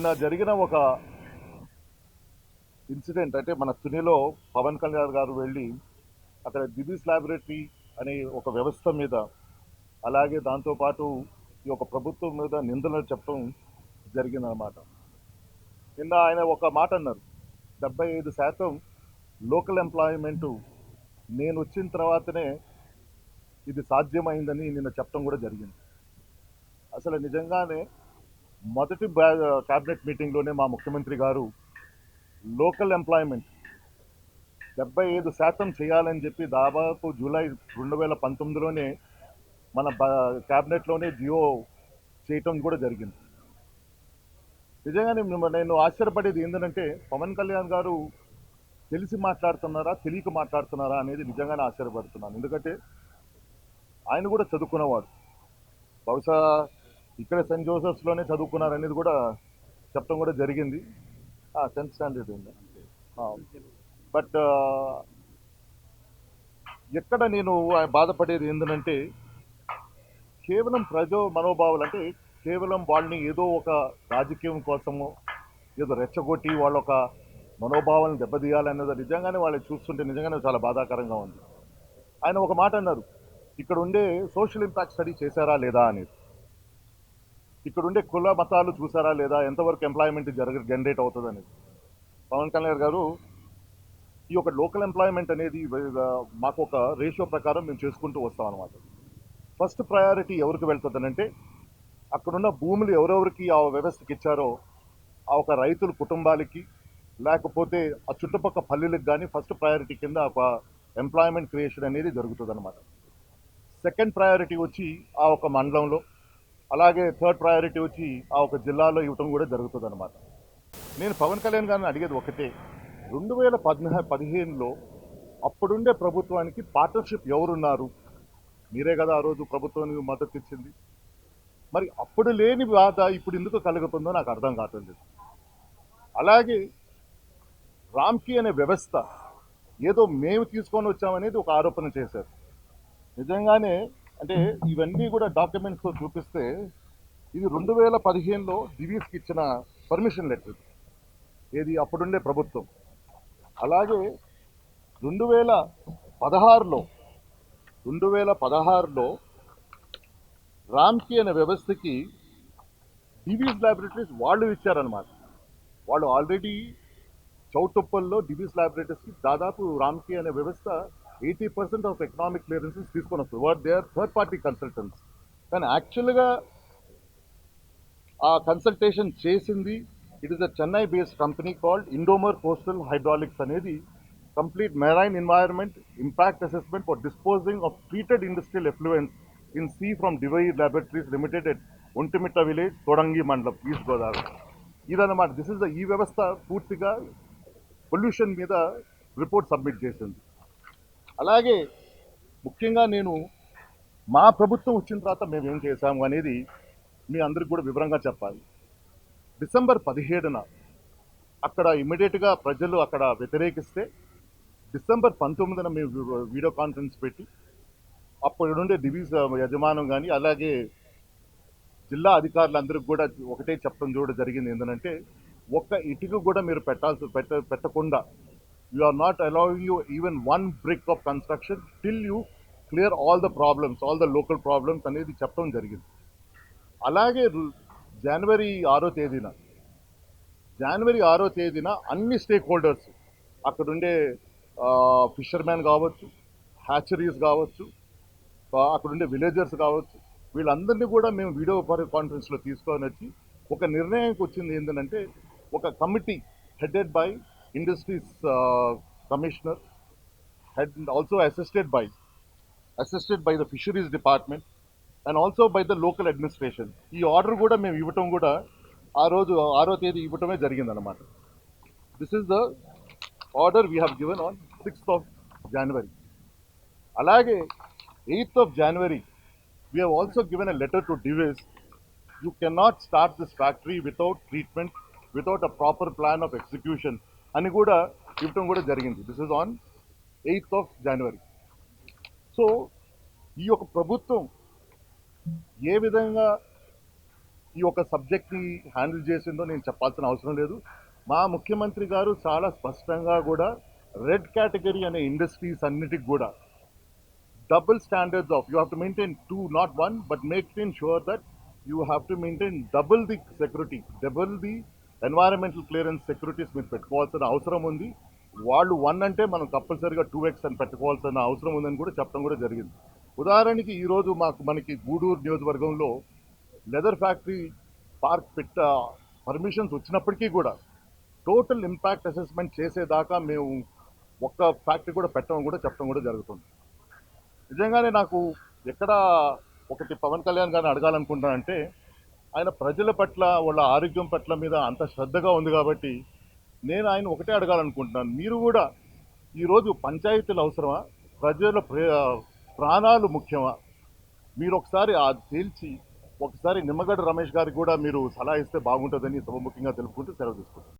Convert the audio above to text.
నిన్న జరిగిన ఒక ఇన్సిడెంట్ అంటే మన తునిలో పవన్ కళ్యాణ్ గారు వెళ్ళి అక్కడ దిబీస్ ల్యాబొరేటరీ అనే ఒక వ్యవస్థ మీద అలాగే దాంతోపాటు ఈ యొక్క ప్రభుత్వం మీద నిందలు చెప్పడం జరిగిందనమాట నిన్న ఆయన ఒక మాట అన్నారు డెబ్బై ఐదు శాతం లోకల్ ఎంప్లాయ్మెంటు నేను వచ్చిన తర్వాతనే ఇది సాధ్యమైందని నిన్న చెప్పడం కూడా జరిగింది. అసలు నిజంగానే మొదటి క్యాబినెట్ మీటింగ్లోనే మా ముఖ్యమంత్రి గారు లోకల్ ఎంప్లాయ్మెంట్ డెబ్బై ఐదు శాతం చేయాలని చెప్పి దాదాపు జూలై రెండు వేల పంతొమ్మిదిలోనే మన క్యాబినెట్లోనే జియో చేయటం కూడా జరిగింది. నిజంగానే నేను ఆశ్చర్యపడేది ఏంటంటే పవన్ కళ్యాణ్ గారు తెలిసి మాట్లాడుతున్నారా తెలియక మాట్లాడుతున్నారా అనేది నిజంగానే ఆశ్చర్యపడుతున్నాను. ఎందుకంటే ఆయన కూడా చదువుకున్నవాడు. బహుశా ఇక్కడ సెయింట్ జోసెఫ్స్లోనే చదువుకున్నారు అనేది కూడా చెప్పడం కూడా జరిగింది. టెన్త్ స్టాండర్డ్ ఉంది బట్ ఎక్కడ నేను బాధపడేది ఏంటంటే కేవలం ప్రజో మనోభావాలు అంటే కేవలం వాళ్ళని ఏదో ఒక రాజకీయం కోసము ఏదో రెచ్చగొట్టి వాళ్ళ ఒక మనోభావాలను దెబ్బతీయాలనేది నిజంగానే వాళ్ళని చూస్తుంటే నిజంగానే చాలా బాధాకరంగా ఉంది. ఆయన ఒక మాట అన్నారు ఇక్కడ ఉండే సోషల్ ఇంపాక్ట్ స్టడీ చేశారా లేదా? అనేది. ఇక్కడ ఉండే కుల మతాలు చూసారా లేదా? ఎంతవరకు ఎంప్లాయ్మెంట్ జరగ జనరేట్ అవుతుంది అనేది పవన్ కళ్యాణ్ గారు ఈ యొక్క లోకల్ ఎంప్లాయ్మెంట్ అనేది మాకు ఒక రేషియో ప్రకారం మేము చేసుకుంటూ వస్తాం అనమాట ఫస్ట్ ప్రయారిటీ ఎవరికి వెళ్తుందనంటే అక్కడున్న భూములు ఎవరెవరికి ఆ వ్యవస్థకి ఇచ్చారో ఆ ఒక రైతుల కుటుంబాలకి లేకపోతే ఆ చుట్టుపక్కల పల్లెలకు కానీ ఫస్ట్ ప్రయారిటీ కింద ఒక ఎంప్లాయ్మెంట్ క్రియేషన్ అనేది జరుగుతుంది అనమాట సెకండ్ ప్రయారిటీ వచ్చి ఆ ఒక మండలంలో అలాగే థర్డ్ ప్రయారిటీ వచ్చి ఆ ఒక జిల్లాలో ఇవ్వటం కూడా జరుగుతుంది అనమాట నేను పవన్ కళ్యాణ్ గారిని అడిగేది ఒకటే రెండు వేల పద్నా పదిహేనులో అప్పుడుండే ప్రభుత్వానికి పార్ట్నర్షిప్ ఎవరున్నారు? మీరే కదా ఆ రోజు ప్రభుత్వానికి మద్దతు ఇచ్చింది. మరి అప్పుడు లేని బాధ ఇప్పుడు ఎందుకు కలుగుతుందో నాకు అర్థం కావట్లేదు అలాగే రామ్కి అనే వ్యవస్థ ఏదో మేము తీసుకొని వచ్చామనేది ఒక ఆరోపణ చేశారు. నిజంగానే అంటే ఇవన్నీ కూడా డాక్యుమెంట్స్తో చూపిస్తే ఇది రెండు వేల పదిహేనులో దివీస్కి ఇచ్చిన పర్మిషన్ లెటర్. ఏది అప్పుడుండే ప్రభుత్వం. అలాగే రెండు వేల పదహారులో రెండు వేల పదహారులో రామ్కి అనే వ్యవస్థకి డివీస్ ల్యాబొరేటరీస్ వాళ్ళు ఇచ్చారనమాట వాళ్ళు ఆల్రెడీ చౌటుప్పల్లో డివీస్ ల్యాబొరేటరీస్కి దాదాపు రామ్కి అనే వ్యవస్థ eighty percent of economic clearances తీసుకొని వస్తుంది what they are third party consultants కానీ యాక్చువల్గా ఆ కన్సల్టేషన్ చేసింది it is a Chennai based company called Indomer coastal hydraulics అనేది complete marine environment impact assessment for disposing of treated industrial effluents in sea from Divi laboratories limited at Ontimitta village తొడంగి మండలం east Godavari ఇదన్నమాట. This is the ఈ వ్యవస్థ పూర్తిగా pollution మీద report submit చేసింది. అలాగే ముఖ్యంగా నేను మా ప్రభుత్వం వచ్చిన తర్వాత మేము ఏం చేశాము అనేది మీ అందరికి కూడా వివరంగా చెప్పాలి. డిసెంబర్ పదిహేడున అక్కడ ఇమ్మీడియట్గా ప్రజలు అక్కడ వ్యతిరేకిస్తే డిసెంబర్ పంతొమ్మిదిన మేము వీడియో కాన్ఫరెన్స్ పెట్టి అప్పుడు నుండే డివిజ్ యజమానం కానీ అలాగే జిల్లా అధికారులందరికీ కూడా ఒకటే చెప్పడం చూడడం జరిగింది. ఏంటంటే ఒక్క ఇటుక కూడా మీరు పెట్టాల్సి పెట్ట పెట్టకుండా you are not allowing you even one brick of construction till you clear all the problems all the local problems అనేది చెప్పడం జరిగింది. అలాగే జనవరి ఆరో తేదీన జనవరి ఆరో తేదీన అన్ని స్టేక్ హోల్డర్స్ అక్కడుండే ఫిషర్మ్యాన్ కావచ్చు హ్యాచరీస్ కావచ్చు అక్కడుండే విలేజర్స్ కావచ్చు వీళ్ళందరినీ కూడా మేము వీడియో కాన్ఫరెన్స్లో తీసుకొని వచ్చి ఒక నిర్ణయానికి వచ్చింది ఏంటంటే ఒక committee headed by industries commissioner head also assisted by assisted by the fisheries department and also by the local administration ఈ ఆర్డర్ కూడా మేము ఇవ్వటం కూడా ఆ రోజు ఆరో తేదీ ఇవ్వటమే జరిగిందనమాట this is the order we have given on sixth of January అలాగే eighth of January we have also given a letter to Divi's you cannot start this factory without treatment without a proper plan of execution అని కూడా ఇవ్వటం కూడా జరిగింది. This is on eighth of January so ఈ యొక్క ప్రభుత్వం ఏ విధంగా ఈ యొక్క సబ్జెక్ట్ని హ్యాండిల్ చేసిందో నేను చెప్పాల్సిన అవసరం లేదు. మా ముఖ్యమంత్రి గారు చాలా స్పష్టంగా కూడా రెడ్ కేటగిరీ అనే ఇండస్ట్రీస్ అన్నిటికి కూడా double standards of you have to maintain two not one but make in sure that you have to maintain double the security double the environmental clearance securities మీరు పెట్టుకోవాల్సిన అవసరం ఉంది. వాళ్ళు వన్ అంటే మనం తప్పనిసరిగా టూ ఎక్స్ అని పెట్టుకోవాల్సిన అవసరం ఉందని కూడా చెప్పడం కూడా జరిగింది. ఉదాహరణకి ఈరోజు మాకు మనకి గూడూరు నియోజకవర్గంలో లెదర్ ఫ్యాక్టరీ పార్క్ పెట్ట పర్మిషన్స్ వచ్చినప్పటికీ కూడా టోటల్ ఇంపాక్ట్ అసెస్మెంట్ చేసేదాకా మేము ఒక్క ఫ్యాక్టరీ కూడా పెట్టడం కూడా చెప్పడం కూడా జరుగుతుంది. నిజంగానే నాకు ఎక్కడ ఒకటి పవన్ కళ్యాణ్ గారిని అడగాలనుకుంటానంటే ఆయన ప్రజల పట్ల వాళ్ళ ఆరోగ్యం పట్ల మీద అంత శ్రద్ధగా ఉంది కాబట్టి నేను ఆయన ఒకటే అడగాలనుకుంటున్నాను. మీరు కూడా ఈరోజు పంచాయతీలు అవసరమా? ప్రజల ప్రే- ప్రాణాలు ముఖ్యమా? మీరు ఒకసారి ఆ తేల్చి ఒకసారి నిమ్మగడ్డ రమేష్ గారికి కూడా మీరు సలహా ఇస్తే బాగుంటుందని సభముఖ్యంగా తెలుపుకుంటూ సెలవు తీసుకుంటాను